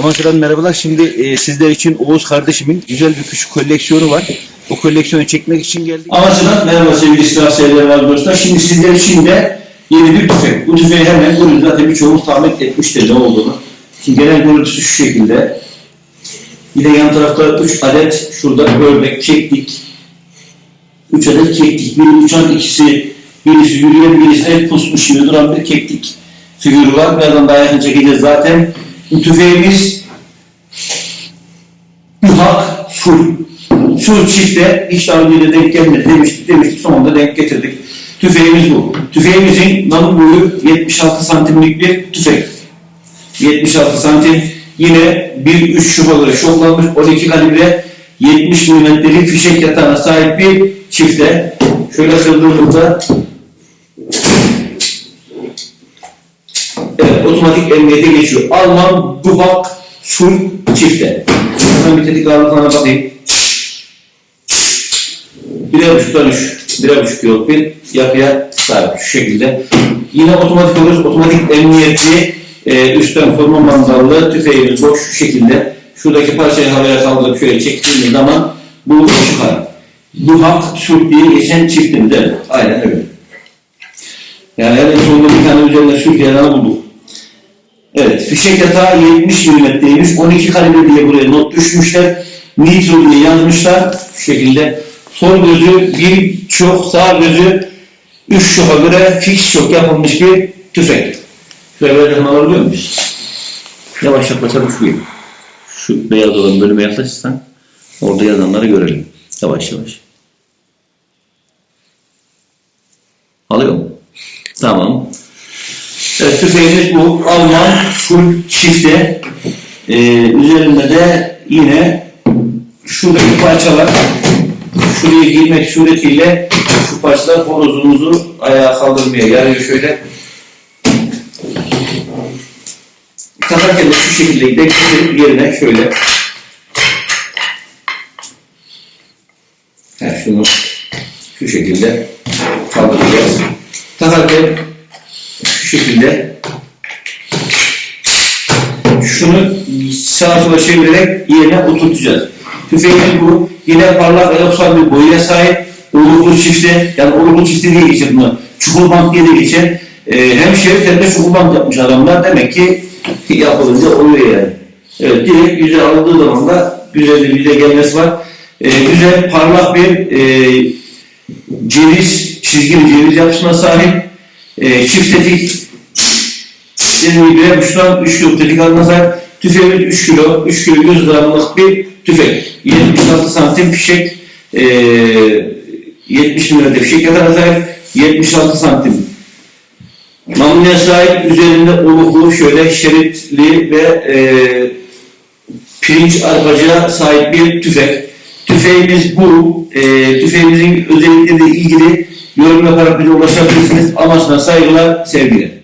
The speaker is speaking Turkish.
Amasya'dan merhabalar. Şimdi e, sizler için Oğuz kardeşimin güzel bir küçük koleksiyonu var. O koleksiyonu çekmek için geldik. Amasya'dan merhaba sevgili silah seyirciler arkadaşlar. Şimdi sizler için de yeni bir tüfek. Bu tüfeği hemen bunu zaten birçoğumuz tahmin etmiştir ne olduğunu. Şimdi genel görüntüsü şu şekilde. Yine yan tarafta 3 adet şurada örnek çektik. 3 adet keklik. Biri uçan ikisi, birisi yürüyen, birisi el pusmuş gibi duran bir keklik figürü var. Birazdan daha yakın çekeceğiz zaten. Bu tüfeğimiz Yuhak Sul. Sul çifte hiç daha önce de denk gelmedi demiştik demiştik sonunda denk getirdik. Tüfeğimiz bu. Tüfeğimizin namı boyu 76 santimlik bir tüfek. 76 santim. Yine 1.3 şuba göre şoklanmış 12 kalibre 70 milimetrelik fişek yatağına sahip bir çifte. Şöyle kırdığımızda Evet, otomatik emniyete geçiyor. Alman Duhak Sul çifte. Hemen bir tetik ağırlıklarına bakayım. Birer buçuktan üç, birer buçuk yol bir yapıya sahip şu şekilde. Yine otomatik alıyoruz. Otomatik emniyetli e, üstten koruma mandallı tüfeğimiz boş şu şekilde. Şuradaki parçayı havaya kaldırıp şöyle çektiğimiz zaman bu çıkar. Duhak Sul diye geçen çiftimiz evet. Aynen öyle. Yani en sonunda bir tane üzerine sürgüyen bulduk. Evet, fişek yatağı 70 milimetreymiş. 12 kalibre diye buraya not düşmüşler. Nitro diye yazmışlar. Şu şekilde. Sol gözü bir çok, sağ gözü 3 şoka göre fix şok yapılmış bir tüfek. Şöyle böyle yakın alabiliyor muyuz? Yavaş yaklaşalım şuraya. Şu beyaz olan bölüme yaklaşırsan orada yazanları görelim. Yavaş yavaş. Alıyor mu? Tamam. Evet, tüfeğimiz bu. Alman full çifte. Ee, üzerinde de yine şuradaki parçalar şuraya girmek suretiyle şu parçalar horozumuzu ayağa kaldırmaya yarıyor şöyle. Takarken de şu şekilde denk getirip yerine şöyle Ha, şunu şu şekilde kaldıracağız. Takarken şekilde şunu sağa sola çevirerek yerine oturtacağız. Tüfeğimiz bu. Yine parlak eloksal bir boyaya sahip. Uğurlu çifte, yani uğurlu çifte diye geçer bunu. Çukur bant diye de geçer. Ee, hem şerit hem de çukur bant yapmış adamlar. Demek ki yapılınca oluyor yani. Evet, direkt yüze alındığı zaman da güzel bir yüze gelmesi var. Ee, güzel, parlak bir e, ceviz, çizgili ceviz yapısına sahip. E, çift tetik gibi buçuktan 3 kilo tetik alına sahip. Tüfeğimiz 3 kilo, 3 kilo 100 gramlık bir tüfek. 76 santim fişek, e, 70 milimetre fişek sahip, 76 santim. Mamluya sahip, üzerinde oluklu, şöyle şeritli ve e, pirinç arpacığa sahip bir tüfek. Tüfeğimiz bu. E, tüfeğimizin özellikleriyle ilgili yorum yaparak bize ulaşabilirsiniz. Amaçına saygılar, sevgiler.